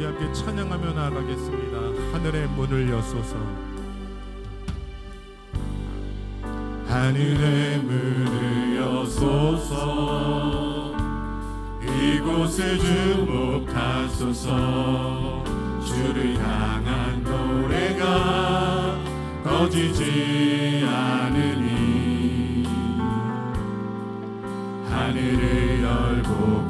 우리 함께 찬양하며 나아가겠습니다. 하늘의 문을 여소서. 하늘의 문을 여소서. 이곳에 주목하소서. 주를 향한 노래가 꺼지지 않으니 하늘을 열고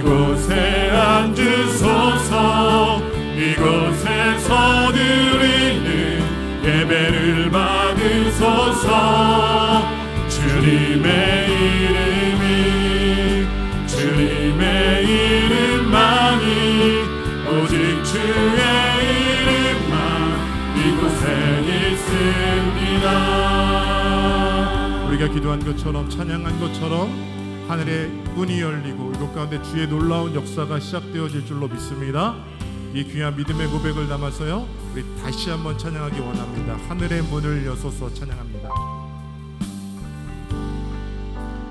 이곳에 앉으소서. 이곳에 서 드리는 예배를 받으소서. 주님의 이름이 주님의 이름만이 오직 주의 이름만 이곳에 있습니다. 우리가 기도한 것처럼 찬양한 것처럼 하늘의 문이 열리고 이곳 가운데 주의 놀라운 역사가 시작되어질 줄로 믿습니다. 이 귀한 믿음의 고백을 담아서요. 우리 다시 한번 찬양하기 원합니다. 하늘의 문을 여소서 찬양합니다.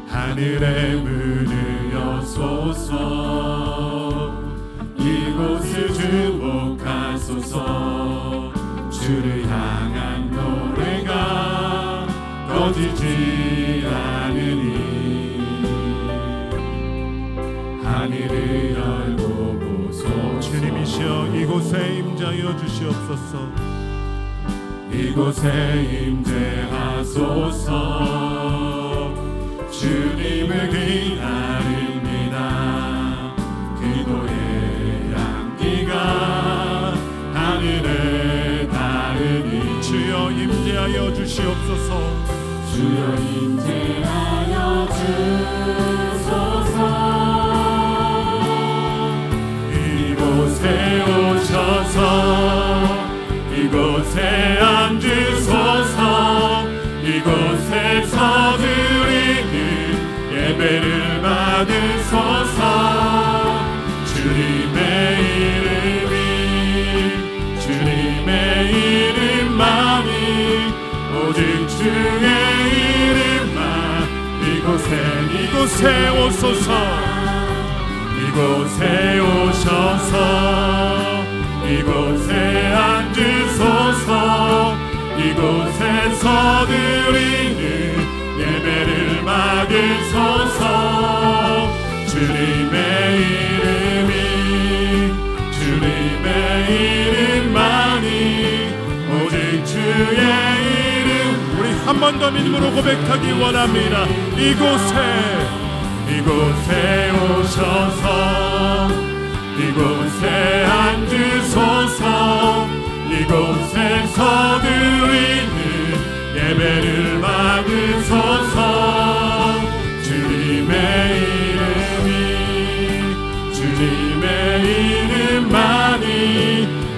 하늘의 문을 여소서 이곳을 주목하소서 주를 향한 노래가 꺼지지 않으니 주님이시여 이곳에 임자여 주시옵소서. 이곳에 임재하소서. 주님을 기다립니다. 기도의 향기가 하늘에 닿으니 주여 임재하여 주시옵소서. 주여 임재하여 주소서 받으소서 주님의 이름이 주님의 이름만이 오직 주의 이름만 이곳에 이곳에 오소서. 이곳에 오셔서 이곳에 앉으소서. 이곳에서 드 한번더 믿음으로 고백하기 원합니다. 이곳에 이곳에 오셔서 이곳에 앉으소서 이곳에서 드리는 예배를 받으소서. 주님의 이름이 주님의 이름만이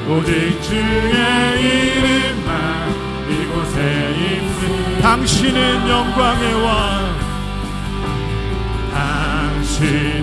오직 주의 이름 당신은 영광의 왕 당신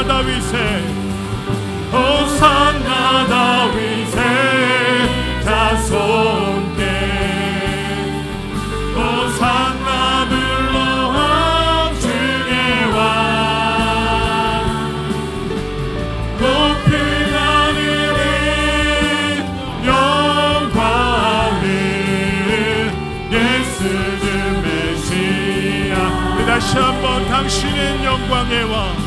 나 다윗에 호산나 다윗에 자손께. 호산나 불러 함중에 와. 높은 하늘에 영광을 예수 주 메시아. 다시 한번 당신은 영광의 왕.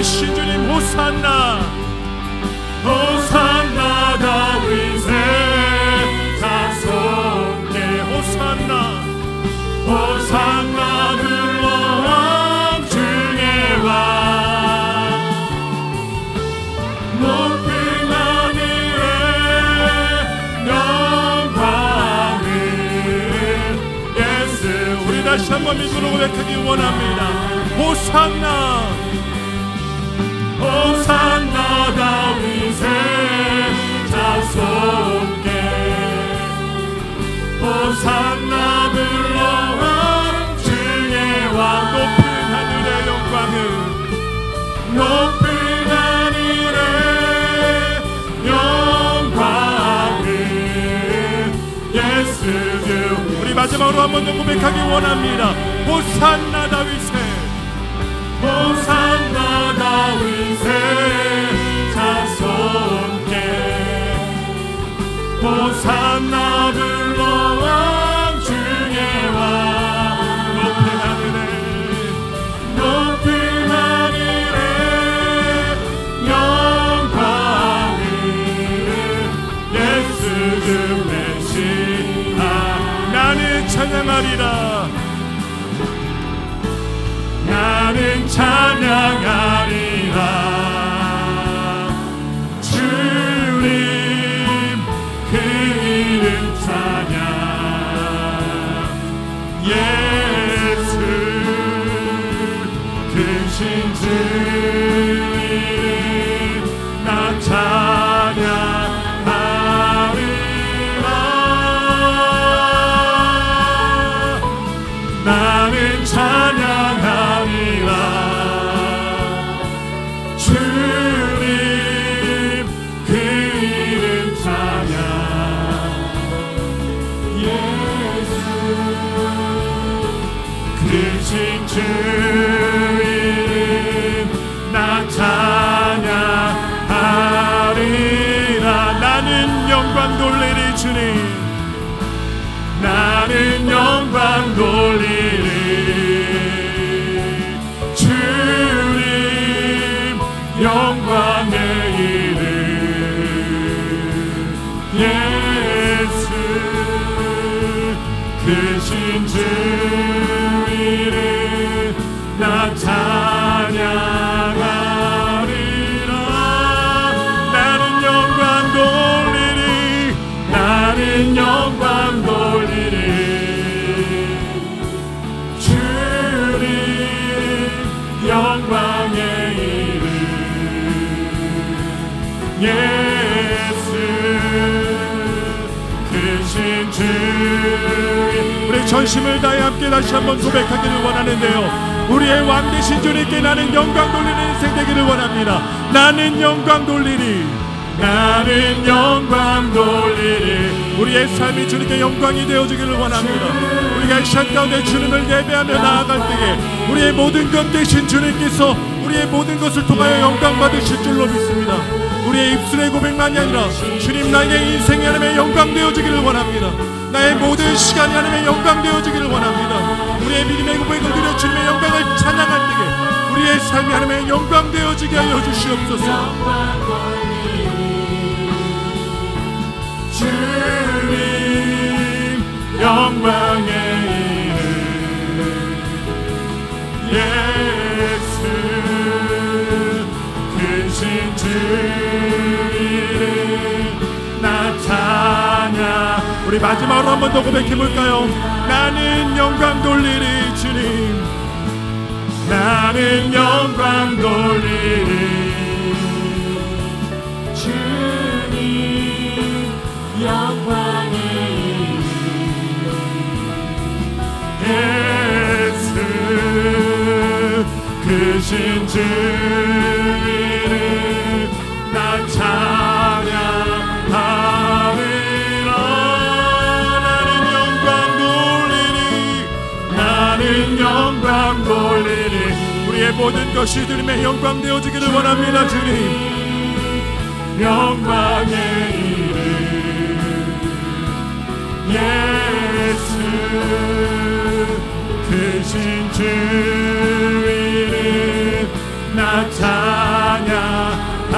이신 주님 호산나. 호산나 다윗의 자손께 호산나. 호산나 불러왕 중의 왕 높은 하늘에 영광을 예수 우리 다시 한번 믿음으로 고백하기 원합니다. 호산나 마지막으로 한 번 더 고백하기 원합니다. 호산나 다 호산나 불러 왕 중의 왕 높은 하늘에 높은 하늘에 영광을 예수 주 메시아 나는 찬양하리라. 나는 찬양하리라 영광 돌리리 주님. 나는 영광 돌리리 크신 주 우리 전심을 다해 함께 다시 한번 고백하기를 원하는데요. 우리의 왕 되신 주님께 나는 영광 돌리는 인생 되기를 원합니다. 나는 영광 돌리리. 나는 영광 돌리리. 우리의 삶이 주님께 영광이 되어주기를 원합니다. 우리가 이 시간 가운데 주님을 예배하며 나아갈 때에 우리의 모든 것 되신 주님께서 우리의 모든 것을 통하여 영광 받으실 줄로 믿습니다 우리의 입술의 고백만이 아니라 주님 나의 인생이 하나님의 영광 되어주기를 원합니다. 나의 모든 시간이 하나님의 영광 되어주기를 원합니다. 우리의 믿음의 고백을 드려 주님의 영광을 찬양할 때에 우리의 삶이 하나님의 영광 되어지게 하여 주시옵소서. 주님 영광의 마지막으로 한 번 더 고백해 볼까요? 나는 영광 돌리리 주님. 나는 영광 돌리리. 주님 영광의 예수 크신 주를 난찬 나는 영광 돌리리. 우리의 모든 것이 주님의 영광 되어지기를 원합니다 주님. 영광의 이름. 예수 크신 주 이름 나 찬양하리라.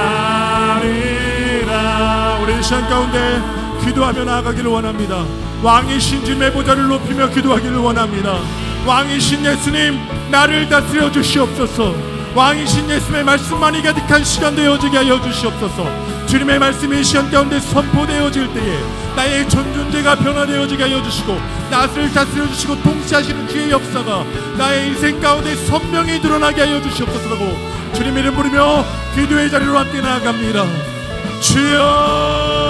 우리 이 시간 가운데 기도하며 나아가기를 원합니다. 왕이신 주님의 보좌를 높이며 기도하기를 원합니다 왕이신 예수님 나를 다스려 주시옵소서. 왕이신 예수님의 말씀만이 가득한 시간 되어지게 하여 주시옵소서. 주님의 말씀이 이 시간 가운데 선포되어질 때에 나의 전 존재가 변화되어지게 하여 주시고 나를 다스려 주시고 통치하시는 주의 역사가 나의 인생 가운데 선명히 드러나게 하여 주시옵소서라고 주님 이름 부르며 기도의 자리로 함께 나아갑니다. 주여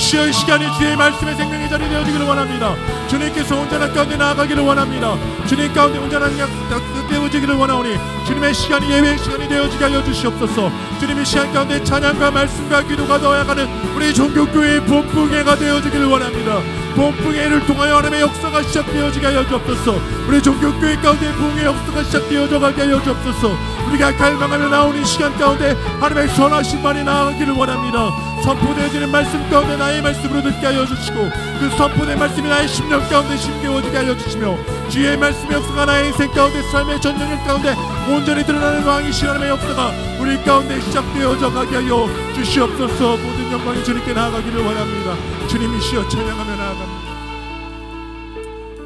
시의 시간이 주의 말씀의 생명의 자리 되어지기를 원합니다. 주님께서 온전한 가운데 나아가기를 원합니다. 주님 가운데 온전한 약 되어지기를 원하오니 주님의 시간이 예외의 시간이 되어지게 하여 주시옵소서. 주님의 시간 가운데 찬양과 말씀과 기도가 넣어야가는 우리 종교교회의 본붕회가 되어지기를 원합니다. 본붕회를 통하여 하나님의 역사가 시작되어지게 하여 주옵소서. 우리 종교교회 가운데 부흥의 역사가 시작되어져 가게 하여 주옵소서. 우리가 갈망하며 나오는 시간 가운데 하나님의 선하신 말이 나아가기를 원합니다. 선포되어지는 말씀 가운데 나의 말씀으로 듣게 하여 주시고 그 선포된 말씀이 나의 심령 가운데 심겨워지게 하여 주시며 주의 말씀의 역사가 나의 인생 가운데 삶의 전쟁일 가운데 온전히 드러나는 왕이신 하나님의 역사가 우리 가운데 시작되어져 가게 하여 주시옵소서. 모든 영광이 주님께 나아가기를 원합니다. 주님이시여 찬양하며 나아갑니다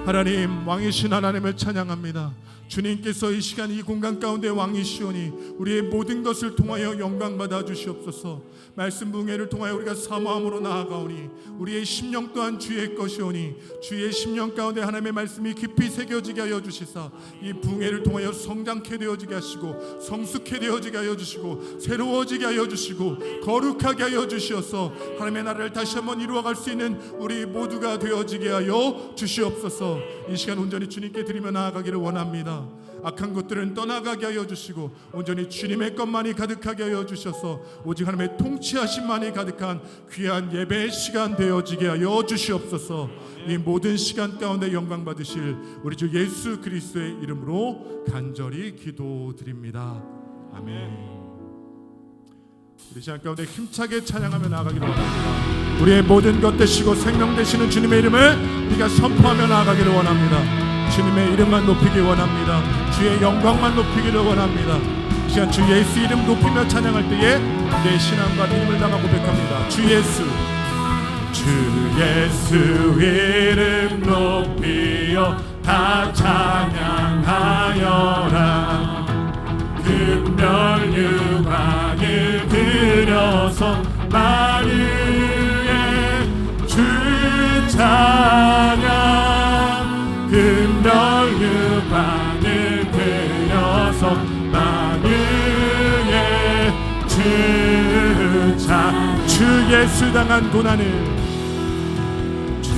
하나님 왕이신 하나님을 찬양합니다. 주님께서 이 시간 이 공간 가운데 왕이시오니 우리의 모든 것을 통하여 영광 받아 주시옵소서. 말씀 붕해를 통하여 우리가 사모함으로 나아가오니 우리의 심령 또한 주의 것이오니 주의 심령 가운데 하나님의 말씀이 깊이 새겨지게 하여 주시사 이 붕해를 통하여 성장케 되어지게 하시고 성숙케 되어지게 하여 주시고 새로워지게 하여 주시고 거룩하게 하여 주시어서 하나님의 나라를 다시 한번 이루어갈 수 있는 우리 모두가 되어지게 하여 주시옵소서. 이 시간 온전히 주님께 드리며 나아가기를 원합니다. 악한 것들은 떠나가게 하여 주시고 온전히 주님의 것만이 가득하게 하여 주셔서 오직 하나님의 통치하심만이 가득한 귀한 예배의 시간 되어지게 하여 주시옵소서. 이 모든 시간 가운데 영광 받으실 우리 주 예수 그리스도의 이름으로 간절히 기도드립니다. 아멘. 우리 시간 가운데 힘차게 찬양하며 나아가기를 원합니다. 우리의 모든 것 되시고 생명 되시는 주님의 이름을 우리가 선포하며 나아가기를 원합니다. 주님의 이름만 높이기 원합니다. 주의 영광만 높이기를 원합니다. 이 시간 주 예수 이름 높이며 찬양할 때에 내 신앙과 믿음을 담아 고백합니다. 주 예수 주 예수 이름 높이여 다 찬양하여라 유 예수 당한 고난을. 주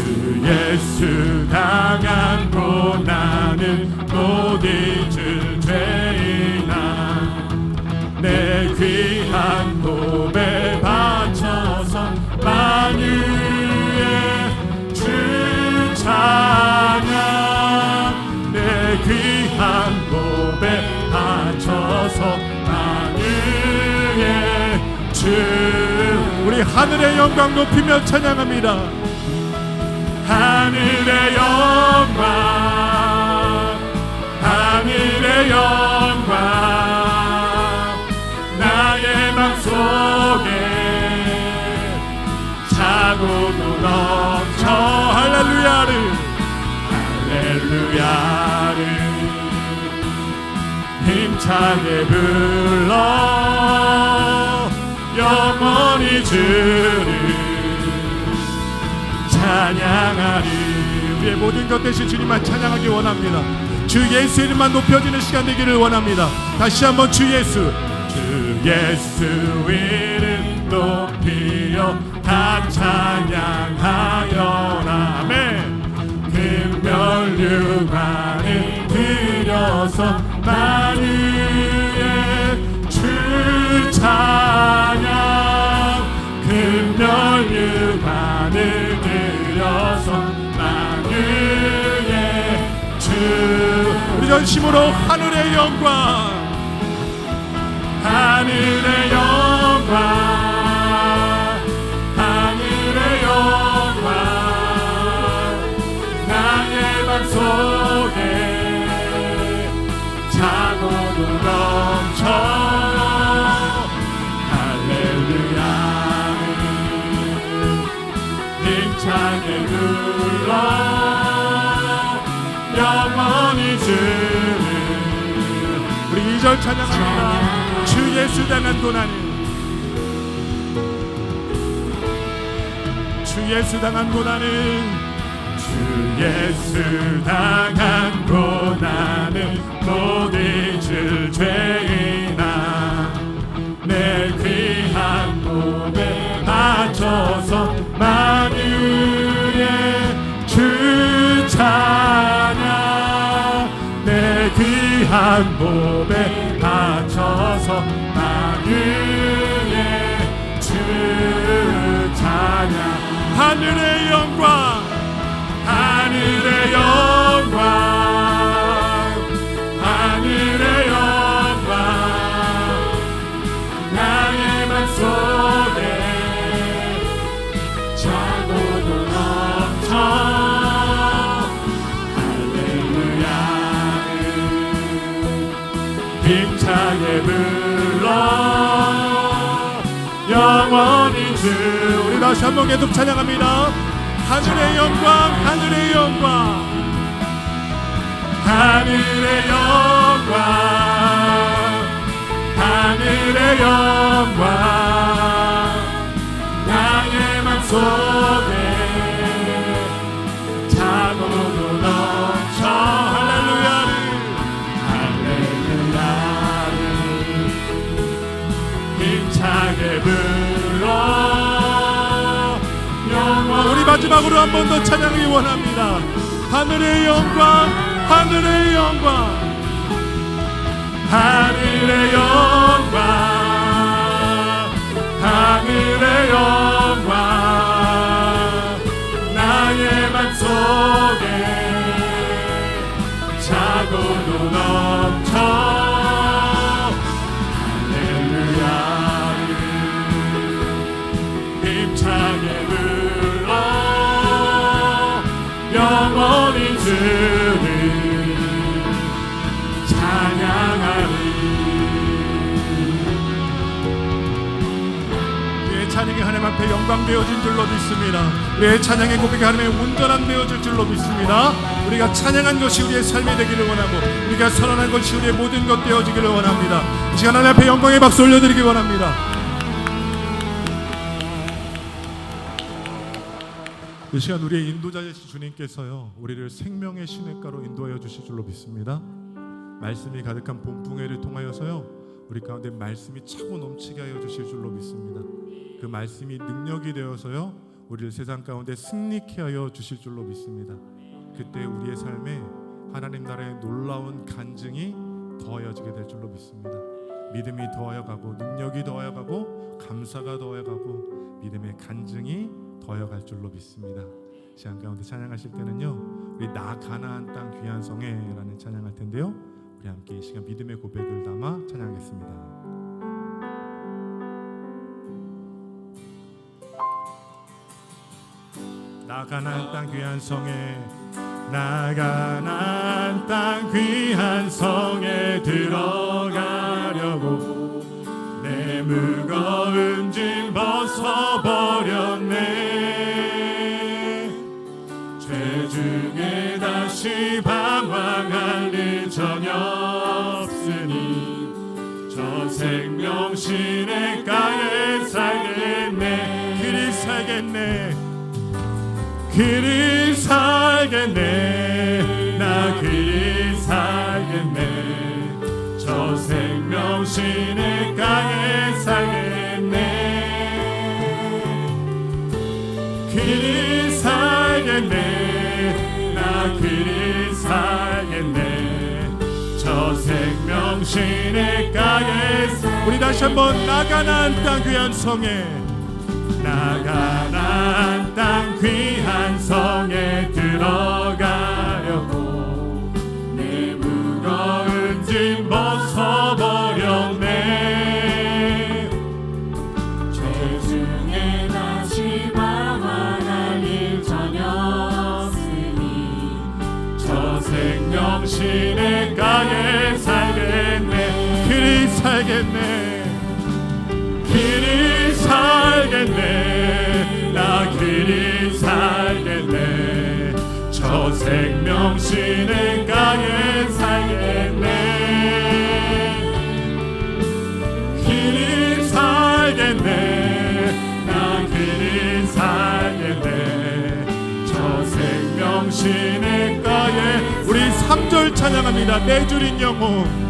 예수 당한 고난을 못 잊을 죄이나 내 귀한 몸에 바쳐서 만유의 주 찬양. 내 귀한 몸에 바쳐서 만유의 주 우리 하늘의 영광 높이며 찬양합니다. 하늘의 영광 하늘의 영광 나의 맘 속에 차고도 넘쳐. 할렐루야를 할렐루야를 힘차게 불러 영원히 주를 찬양하리. 우리의 모든 것 대신 주님만 찬양하기 원합니다. 주 예수 이름만 높여지는 시간 되기를 원합니다. 다시 한번 주 예수. 주 예수 이름 높이어 다 찬양하여라. 아멘. 금멸류관을 드려서 우리 전심으로 하늘의 영광. 하늘의 영광. 하늘의 영광. 나의 맘 속에 자고도 넘쳐. 힘차게 불러. 영원히 주 이절 찬양합니다. 주 예수 당한 고난을 주 예수 당한 고난을 주 예수 당한 고난을 못 잊을 죄이나 내 귀한 몸에 바쳐서 만유의 주 찬양. 내 귀한 몸에 바쳐서 만유의 주 찬양. 하늘의 영광 주 우리 다시 한번 계속 찬양합니다. 하늘의 영광 하늘의 영광. 하늘의 영광 하늘의 영광. 나의 맘속 마지막으로 한 번 더 찬양하기 원합니다. 하늘의 영광 하늘의 영광. 하늘의 영광 하늘의 영광. 나의 맘 속에 자고도 넘 찬양이 하나님 앞에 영광 되어진 줄로 믿습니다. 우리의 찬양의 고백이 하나님의 온전한 되어질 줄로 믿습니다. 우리가 찬양한 것이 우리의 삶이 되기를 원하고 우리가 선언한 것이 우리의 모든 것 되어지기를 원합니다. 이 시간 하나님 앞에 영광의 박수 올려드리기 원합니다. 이 시간 우리의 인도자 되신 주님께서요 우리를 생명의 시냇가로 인도하여 주실 줄로 믿습니다. 말씀이 가득한 본붕회를 통하여서요 우리 가운데 말씀이 차고 넘치게 하여 주실 줄로 믿습니다. 그 말씀이 능력이 되어서요 우리를 세상 가운데 승리케 하여 주실 줄로 믿습니다. 그때 우리의 삶에 하나님 나라의 놀라운 간증이 더하여지게 될 줄로 믿습니다. 믿음이 더하여가고 능력이 더하여가고 감사가 더하여가고 믿음의 간증이 더하여갈 줄로 믿습니다. 시간 가운데 찬양하실 때는요 우리 나 가나안 땅 귀한 성에라는 찬양할 텐데요 우리 함께 이 시간 믿음의 고백을 담아 찬양하겠습니다. 나 가나안 땅 귀한 성에 나 가나안 땅 귀한 성에 들어가려고 내 무거운 짐 벗어버렸네 죄 중에 다시 생명 시냇가에 살겠네. 그리 살겠네. 그리 살겠네. 나 그리 살겠네. 저 생명 시냇가에 시냇가에 살- 우리 다시 한번 나가난 땅 귀한 성에 나가난 땅 귀한 성에 들어가려고 내 무거운 짐 벗어버렸네. 죄 중에 다시 방황할 일 전혀 없으니 저 생명 시냇가에 살겠네 그리 살겠네. 그리 살겠네. 나 그리 살겠네. 저 생명 시냇가에 살겠네. 그리 살겠네. 나 그리 살겠네. 저 생명 시냇가에 우리 3절 찬양합니다. 내 줄인 영혼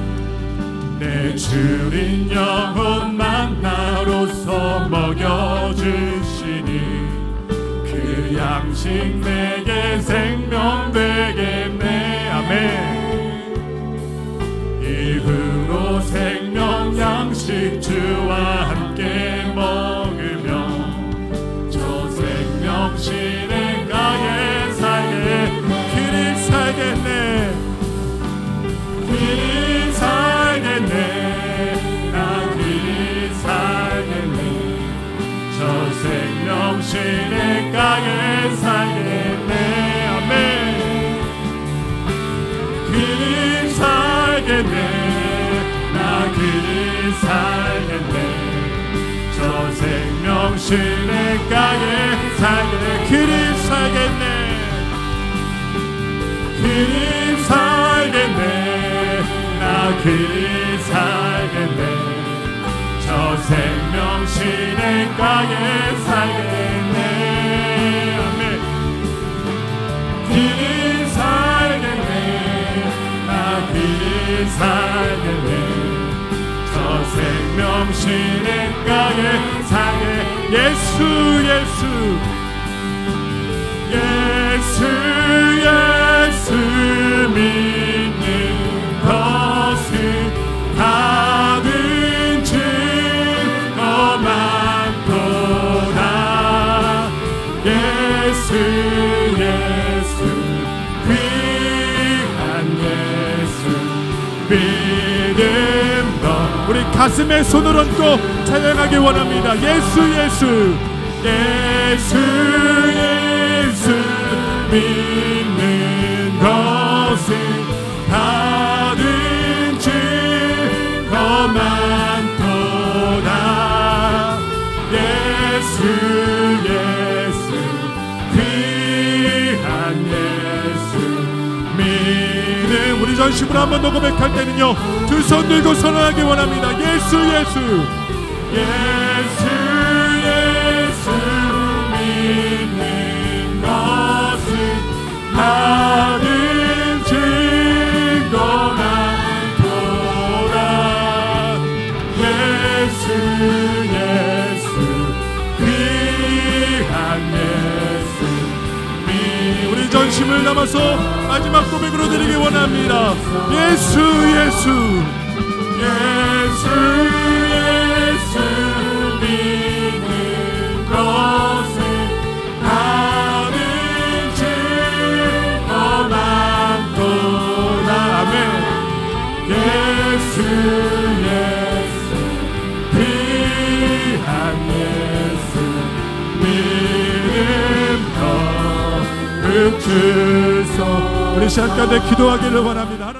내 줄인 영혼 만나로서 먹여주시니 그 양식 내게 생명 되겠네 아멘. 이후로 생명 양식 주와 함께 먹 생명 시냇가에 살겠네 아멘. 그리 살겠네 나 그리 살겠네 저 생명 시냇가에 살겠네 그리 살겠네 그리 살겠네 나 그리 살겠네 저 생명 시냇가에 살겠네 살겠네 저 생명 시냇가에 살게 예수 예수. 예수 예수 믿 가슴에 손을 얹고 찬양하기 원합니다. 예수 예수. 예수 예수. 믿는 것은 우리 전심으로 한번 더 고백할 때는요 두 손 들고 선언하기 원합니다. 예수 예수. 예수 예수 믿는 것은 다 담아서 마지막 고백으로 드리기 원합니다. 예수 예수. 예수 예수 믿는 것 주소. 우리 시간 가운데 기도하기를 원합니다